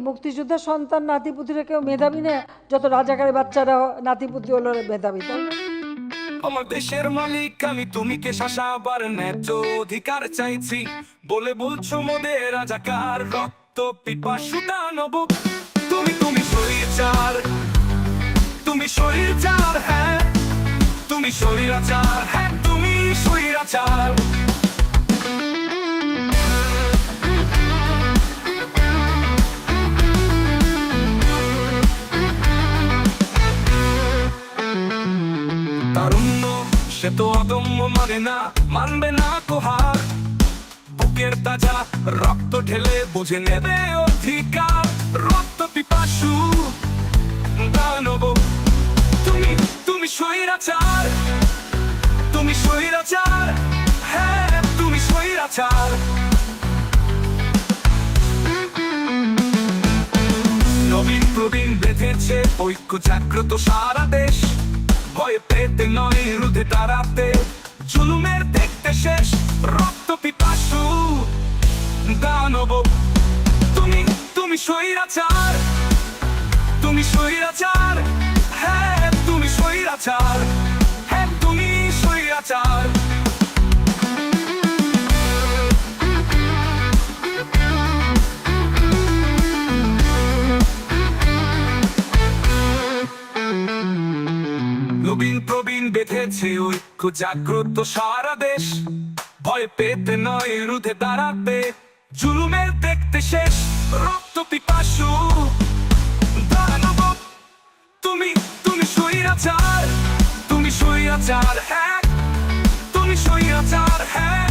মুক্তিযোদ্ধা সন্তান নাতিপুতিরা কেউ মেধাবী না, যত রাজাকারের বাচ্চারা নাতিপুতি হলো মেধাবী, তাই আমার দেশের মালিক, আমি তুমি কে শাসাবার ন্যায্য অধিকার চাইছি। বলে বলছো মোদের রাজাকার, রক্ত, পিপাসু দানব তুমি তুমি শরীর চার, তুমি শরীর চার হ্যাঁ। তুমি শরীর আচার হ্যাঁ তুমি শরীর আচার। সে তো অদম্য মানে না, মানবে না কোহার। বুকের তাজা রক্ত ঢেলে বুঝে নেবে অধিকার। রক্ত পিপাসু দানব তুমি তুমি স্বৈরাচার তুমি স্বৈরাচার হ্যাঁ তুমি স্বৈরাচার। নবীন প্রবীণ বেঁধেছে ঐক্য জাগ্রত সারা দেশ। ভয়ে পেতে নয় রুধে দাঁড়াতে জুলুমের দেখতে শেষ, রক্ত পিপাসু দানব। তুমি তুমি স্বৈরাচার তুমি স্বৈরাচার হ্যাঁ তুমি স্বৈরাচার হ্যাঁ তুমি স্বৈরাচার। নবীন প্রবীণ বেঁধেছে ঐক্য জাগ্রত সারা দেশ। ভয় পেতে নয় রুধে দাঁড়াতে, জুলুমের দেখতে শেষ, রক্ত পিপাসু। তুমি তুমি সইয়াচার তুমি সইয়াচার হ্যাঁ তুমি সইয়াচার হ্যাঁ